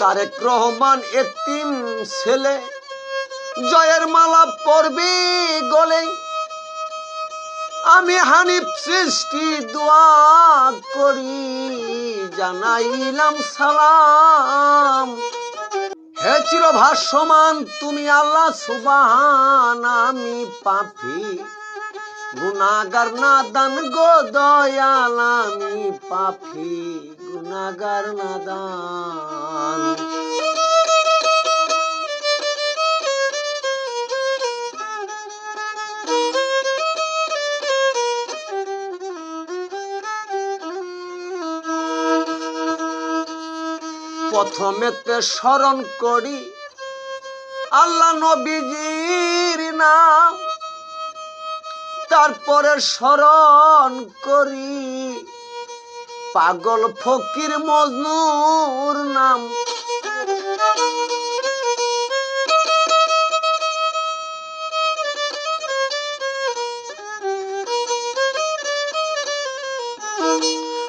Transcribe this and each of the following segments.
তারেক রহমান এতিম ছেলে। জয়ের মালা পরবি গলে। আমি হানিফ সৃষ্টি দোয়া করি, জানাইলাম সালাম। হে চির ভাষ্যমান তুমি আল্লাহ সুবাহান, আমি পাপি। গুনাগার না দান গো দয়াল, আমি পাপি গুনাগার দান প্রথমেতে স্মরণ করি, আল্লাহ নবীজির নাম তারপরে স্মরণ করি। পাগল ফকির মজনুর নাম।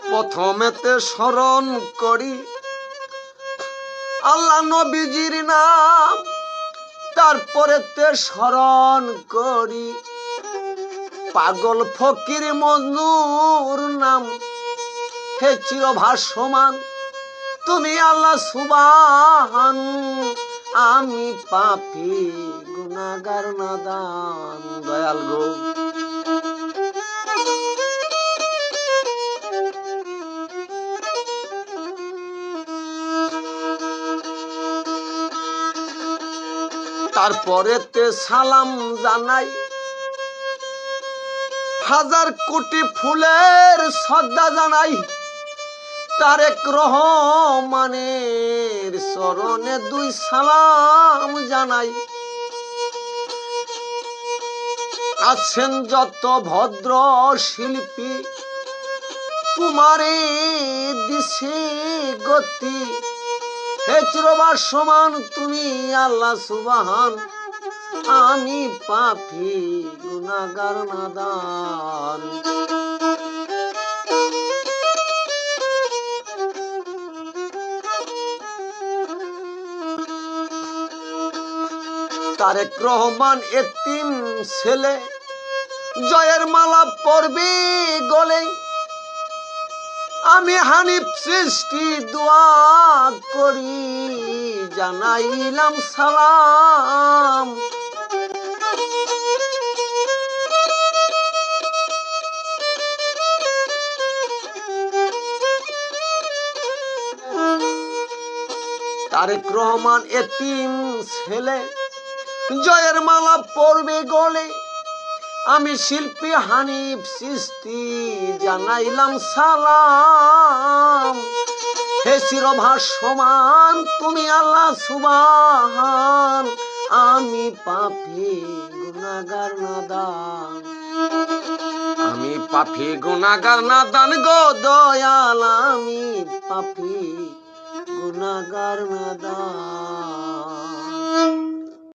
প্রথমেতে স্মরণ করি। আল্লাহ নবীজির নাম। তারপরে তে স্মরণ করি। পাগল ফকির মজনুর নাম। হে চির ভাষ্যমান তুমি আল্লাহ সুবাহান, আমি পাপি গুনাগার নাদান, দয়াল গো। তারপরে তে সালাম জানাই। হাজার কোটি ফুলের শ্রদ্ধা জানাই। তারেক রহমানের চরণে দুই সালাম জানাই। আছেন যত ভদ্র শিল্পী তোমারে দিছে গতি। হে সমান তুমি আল্লাহ সুবাহান আমি পাপি গুনাগার নাদান। তারেক রহমান এতিম ছেলে, জয়ের মালা পরবি গলে। আমি হানিফ সৃষ্টি দোয়া করি, জানাইলাম সালাম। তারেক রহমান এতিম ছেলে। জয়ের মালা পড়বে গলে। আমি শিল্পী হানিফ সৃষ্টি, জানাইলাম সালাম। হে চিরভাসমান তুমি আল্লাহ সুবাহান। আমি পাপি গুনাগার নাদান আমি পাপি গুনাগার নাদান গো দয়াল, আমি পাপি গুনাগার নাদান